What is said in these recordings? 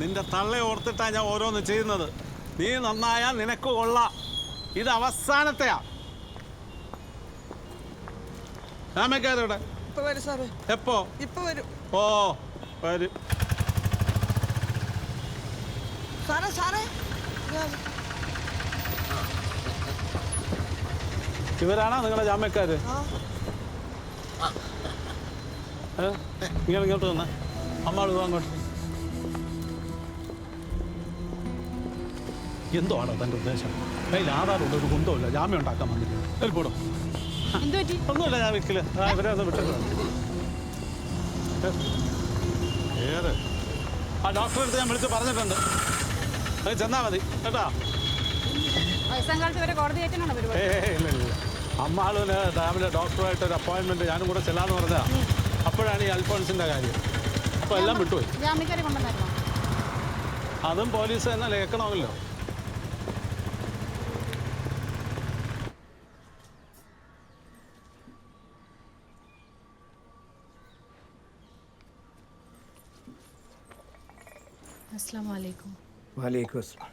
നിന്റെ തള്ള ഓർത്തിട്ടാ ഞാൻ ഓരോന്ന് ചെയ്യുന്നത്. നീ നന്നായാൽ നിനക്ക് കൊള്ളാം. ഇത് അവസാനത്തെയാ. രാമക്കാരോടെ എപ്പോ? ഓ വരും. സാറേ സാറേ. ഞാൻ- ഇവരാണോ നിങ്ങളുടെ ജാമ്യക്കാര്? ഇങ്ങനെ ഇങ്ങോട്ട് തന്നെ അമ്മ അങ്ങോട്ട് എന്തോ ആണോ തന്റെ ഉദ്ദേശം? കയ്യിൽ ആധാറുണ്ട് ഒരു കുന്തമില്ല ജാമ്യം ഉണ്ടാക്കാൻ വന്നില്ല അതിൽ പറ്റി ഒന്നുമില്ല ഞാൻ വിൽക്കില്ല ആ ഇവരെ ഒന്ന് വിട്ടത് ഏത്? ആ ഡോക്ടറെ അടുത്ത് ഞാൻ വിളിച്ച് പറഞ്ഞിട്ടുണ്ട്. അത് ചെന്നാൽ മതി. കേട്ടാ? അമ്മാളിന് രാവിലെ ഡോക്ടറുമായിട്ട് ഒരു അപ്പോയിൻമെന്റ് ഞാനും കൂടെ ചെല്ലാന്ന് പറഞ്ഞാ അപ്പോഴാണ് ഈ അൽഫോൺസിന്റെ കാര്യം. അപ്പൊ എല്ലാം വിട്ടുപോയി. അതും പോലീസ് തന്നെ കേൾക്കണമല്ലോ അസ്സാം വലൈക്കും വാലേക്കും അസ്സലാം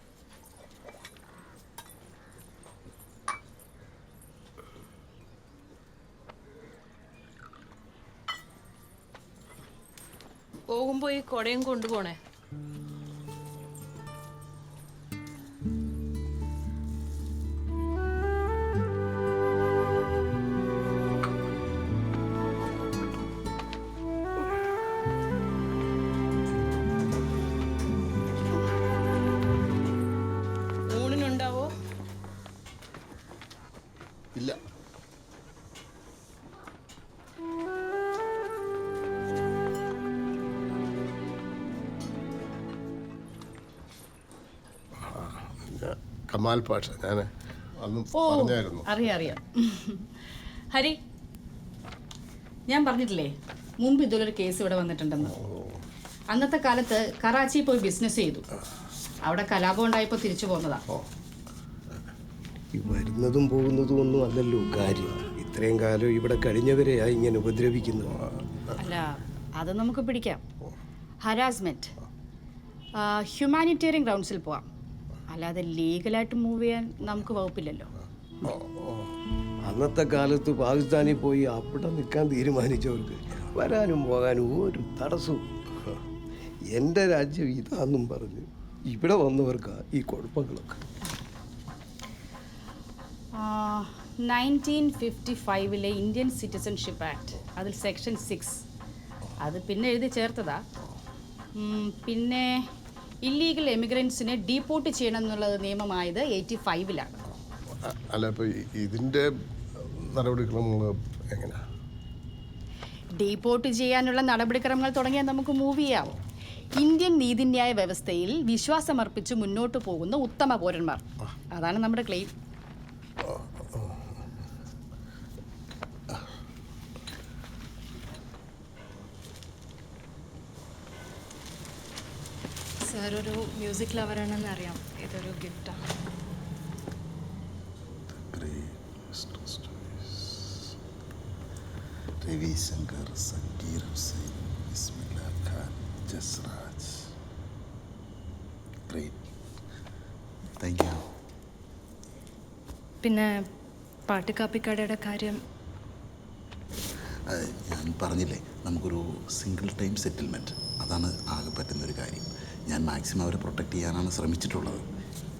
പോകുമ്പോ ഈ കൊടയും കൊണ്ടുപോണേ? കമാൽ പാഷ ഞാൻ അന്ന് പറഞ്ഞായിരുന്നു. അറിയാം അറിയാം. ഹരി ഞാൻ പറഞ്ഞിട്ടില്ലേ മുമ്പ് ഇതുപോലൊരു കേസ് ഇവിടെ വന്നിട്ടുണ്ടെന്ന്. അന്നത്തെ കാലത്ത് കറാച്ചി പോയി ബിസിനസ് ചെയ്തു. അവിടെ കലാപം ഉണ്ടായപ്പോൾ തിരിച്ചു പോന്നതാ. ഈ വരുന്നതും പോകുന്നതും ഒന്നും അല്ലല്ലോ കാര്യം. ഇത്രയും കാലം ഇവിടെ കഴിഞ്ഞവരെയാ ഇങ്ങനെ ഉപദ്രവിക്കുന്നു. അല്ല അത് നമുക്ക് പിടിക്കാം. ഹരാസ്മെന്റ് ഹ്യൂമാനിറ്റേറിയൻ ഗ്രൗണ്ട്സിൽ പോവാം. അല്ലാതെ ലീഗലായിട്ട് മൂവ് ചെയ്യാൻ നമുക്ക് വകുപ്പില്ലല്ലോ. അന്നത്തെ കാലത്ത് പാകിസ്ഥാനിൽ പോയി അവിടെ നിൽക്കാൻ തീരുമാനിച്ചവർക്ക് വരാനും പോകാനും ഒരു തടസ്സവും എന്റെ രാജ്യം ഇതാന്നും പറഞ്ഞു ഇവിടെ വന്നവർക്ക് ഈ കുഴപ്പങ്ങളൊക്കെ. നയന്റീൻ ഫിഫ്റ്റി ഫൈവിലെ ഇന്ത്യൻ സിറ്റിസൺഷിപ്പ് ആക്ട് അതിൽ സെക്ഷൻ സിക്സ് അത് പിന്നെ എഴുതി ചേർത്തതാ. പിന്നെ ഇല്ലീഗൽ എമിഗ്രൻസിനെ ഡീപ്പോർട്ട് ചെയ്യണം എന്നുള്ളത് നിയമമായത് എയ്റ്റി ഫൈവിലാണ് അല്ല ഇപ്പോൾ ഇതിന്റെ നടപടിക്രമങ്ങൾ എങ്ങനെയാണ് ഡീപ്പോർട്ട് ചെയ്യാനുള്ള നടപടിക്രമങ്ങൾ തുടങ്ങിയാൽ നമുക്ക് മൂവ് ചെയ്യാം. ഇന്ത്യൻ നീതിന്യായ വ്യവസ്ഥയിൽ വിശ്വാസമർപ്പിച്ച് മുന്നോട്ട് പോകുന്ന ഉത്തമ പൗരന്മാർ. അതാണ് നമ്മുടെ ക്ലെയിം സാർ ഒരു മ്യൂസിക് ലവറാണെന്ന് അറിയാം. ഇതൊരു ഗിഫ്റ്റാണ് രവിശങ്കർ സക്കീർ ഹുസൈൻ ഇസ്മില്ല ഖാൻ ജസ്രാജ്. താങ്ക് യു പിന്നെ പാട്ടുകാപ്പിക്കടയുടെ കാര്യം? ഞാൻ പറഞ്ഞില്ലേ നമുക്കൊരു സിംഗിൾ ടൈം സെറ്റിൽമെന്റ് അതാണ് ആകെ പറ്റുന്നൊരു കാര്യം. ഞാൻ മാക്സിമം അവരെ പ്രൊട്ടക്റ്റ് ചെയ്യാനാണ് ശ്രമിച്ചിട്ടുള്ളത്.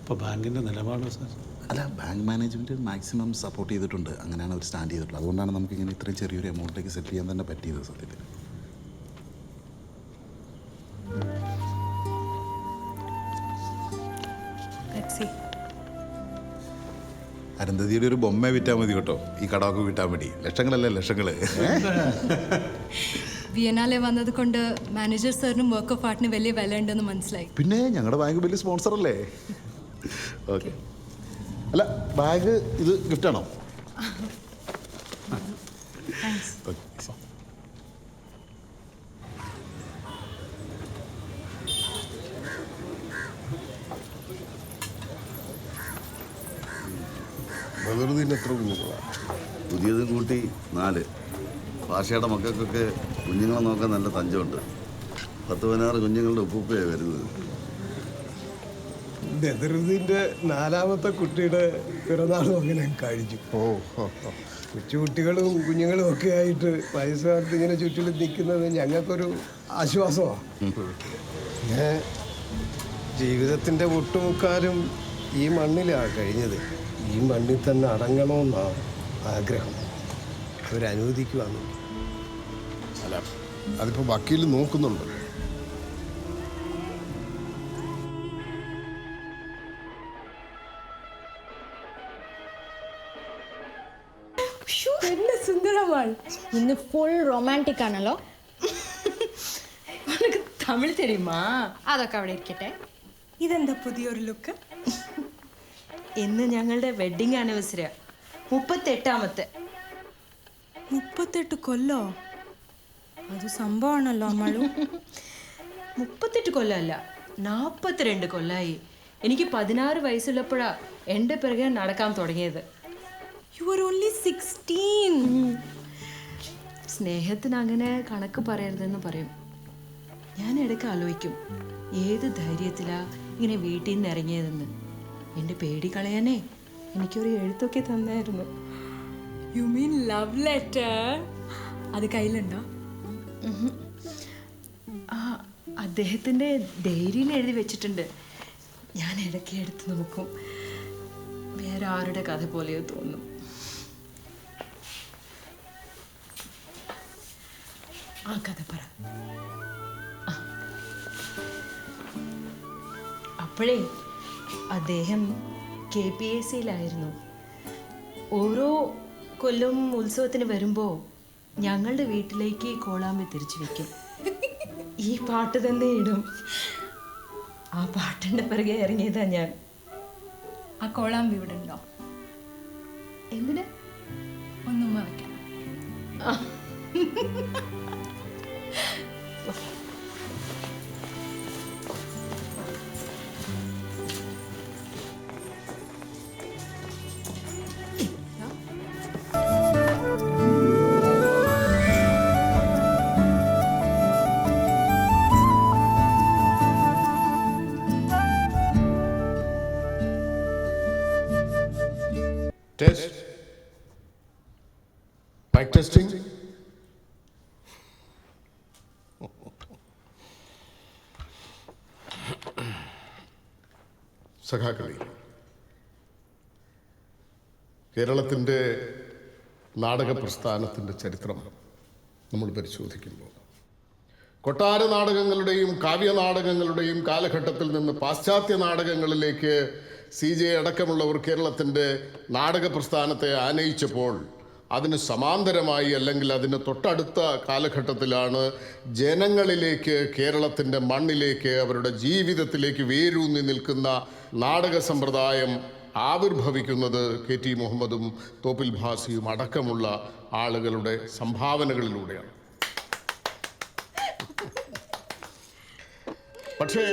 ഇപ്പോൾ ബാങ്കിന്റെ നിലപാടോ സാർ? അല്ല ബാങ്ക് മാനേജ്മെന്റ് മാക്സിമം സപ്പോർട്ട് ചെയ്തിട്ടുണ്ട്. അങ്ങനെയാണ് അവർ സ്റ്റാൻഡ് ചെയ്തിട്ടുള്ളത്. അതുകൊണ്ടാണ് നമുക്ക് ഇങ്ങനെ ഇത്രയും ചെറിയൊരു എമൗണ്ടിലേക്ക് സെറ്റ് ചെയ്യാൻ തന്നെ പറ്റിയത് സത്യത്തിൽ. അരുന്ധതിയുടെ ഒരു ബൊമ്മ വിറ്റാൽ മതി കേട്ടോ. ഈ കടമൊക്കെ വിട്ടാൽ മതി. ലക്ഷങ്ങളല്ലേ ലക്ഷങ്ങൾ വിയനാലെ വന്നത് കൊണ്ട് മാനേജർ സാറിനും വർക്ക് ഓഫ് ആർട്ടിന് വലിയ വില ഉണ്ടെന്ന് മനസ്സിലായി. പിന്നെ ഞങ്ങളുടെ ബാങ്ക് വലിയ സ്പോൺസർ അല്ലേ? ഓക്കെ അല്ല ബാഗ് ഇത് ഗിഫ്റ്റ് ആണോ? ബദറുദ്ദീൻ എത്ര കുഞ്ഞുങ്ങളാണ് പുതിയതും കൂട്ടി നാല്. ഭാഷയുടെ മക്കൾക്കൊക്കെ കുഞ്ഞുങ്ങളെ നോക്കാൻ നല്ല തഞ്ചമുണ്ട്. പത്ത് പതിനാറ് കുഞ്ഞുങ്ങളുടെ ഉപ്പുപ്പയാണ് വരുന്നത്. ബദറുദ്ദീന്റെ നാലാമത്തെ കുട്ടിയുടെ പിറന്നാളും അങ്ങനെ കഴിച്ചു ഓ. കൊച്ചുകുട്ടികളും കുഞ്ഞുങ്ങളും ഒക്കെ ആയിട്ട് വയസ്സുകാലത്ത് ഇങ്ങനെ ചുറ്റിലും നിൽക്കുന്നത് ഞങ്ങൾക്കൊരു ആശ്വാസമാണ് പിന്നെ ജീവിതത്തിന്റെ ഒട്ടുമുക്കാലും ഈ മണ്ണിലാണ് കഴിഞ്ഞത്. ഈ മണ്ണിൽ തന്നെ അടങ്ങണമെന്നാണ് ആഗ്രഹം. അവരനുവദിക്കുവാണ് അല്ല അതിപ്പോൾ വക്കീൽ നോക്കുന്നുണ്ട്? എന്നെ സുന്ദരമാണ് ഇന്ന് ഫുൾ റൊമാന്റിക് ആണല്ലോ. ഉനക്ക് തമിഴ് തരുമാ? അതൊക്കെ അവിടെ ഇരിക്കട്ടെ. ഇതെന്താ പുതിയൊരു ലുക്ക് ഇന്ന് ഞങ്ങളുടെ വെഡിങ് ആനിവേഴ്സറിയാണ് മുപ്പത്തെട്ടാമത്തെ. മുപ്പത്തെട്ട് കൊല്ലോ? അത് സംഭവമാണല്ലോ അമ്മളു മുപ്പത്തെട്ട് കൊല്ലമല്ല നാൽപ്പത്തിരണ്ട് കൊല്ലായി. എനിക്ക് പതിനാറ് വയസ്സുള്ളപ്പോഴാ എന്റെ പിറകെ നടക്കാൻ തുടങ്ങിയത്. യു ആർ ഓൺലി സിക്സ്റ്റീൻ സ്നേഹത്തിന് അങ്ങനെ കണക്ക് പറയരുതെന്ന് പറയും. ഞാൻ ഇടയ്ക്ക് ആലോചിക്കും ഏത് ധൈര്യത്തിലാ ഇങ്ങനെ വീട്ടിൽ നിന്ന് ഇറങ്ങിയതെന്ന്. എന്റെ പേടി കളയാനേ. എനിക്കൊരു എഴുത്തൊക്കെ തന്നായിരുന്നു. യു മീൻ ലവ് ലെറ്റർ അത് കയ്യിലുണ്ടോ? ആ അദ്ദേഹത്തിന്റെ ഡയറിയിൽ എഴുതി വെച്ചിട്ടുണ്ട്. ഞാൻ ഇടയ്ക്ക് എടുത്ത് നോക്കും. വേറെ ആരുടെ കഥ പോലെയോ തോന്നും. ആ കഥ പറ. അപ്പോഴേ അദ്ദേഹം കെ പി എസ് സിയിലായിരുന്നു. ഓരോ കൊല്ലം ഉത്സവത്തിന് വരുമ്പോൾ ഞങ്ങളുടെ വീട്ടിലേക്ക് കോളാമ്പി തിരിച്ചു വെക്കും. ഈ പാട്ട് തന്നെ ഇടും. ആ പാട്ടിന്റെ പിറകെ ഇറങ്ങിയതാ ഞാൻ. ആ കോളാമ്പി ഇവിടെ ഉണ്ടോ? എന്തിനാ? ഒന്നും വയ്ക്കണം മൈക്ക് ടെസ്റ്റിംഗ് സഖാക്കളി കേരളത്തിന്റെ നാടക പ്രസ്ഥാനത്തിന്റെ ചരിത്രം നമ്മൾ പരിശോധിക്കുമ്പോൾ കൊട്ടാര നാടകങ്ങളുടെയും കാവ്യനാടകങ്ങളുടെയും കാലഘട്ടത്തിൽ നിന്ന് പാശ്ചാത്യ നാടകങ്ങളിലേക്ക് സി ജെ അടക്കമുള്ളവർ കേരളത്തിന്റെ നാടക പ്രസ്ഥാനത്തെ ആനയിച്ചപ്പോൾ അതിന് സമാന്തരമായി അല്ലെങ്കിൽ അതിന് തൊട്ടടുത്ത കാലഘട്ടത്തിലാണ് ജനങ്ങളിലേക്ക് കേരളത്തിന്റെ മണ്ണിലേക്ക് അവരുടെ ജീവിതത്തിലേക്ക് വേരൂന്നി നിൽക്കുന്ന നാടക സമ്പ്രദായം ആവിർഭവിക്കുന്നത് കെ ടി മുഹമ്മദും തോപ്പിൽ ഭാസിയും അടക്കമുള്ള ആളുകളുടെ സംഭാവനകളിലൂടെയാണ്. പക്ഷേ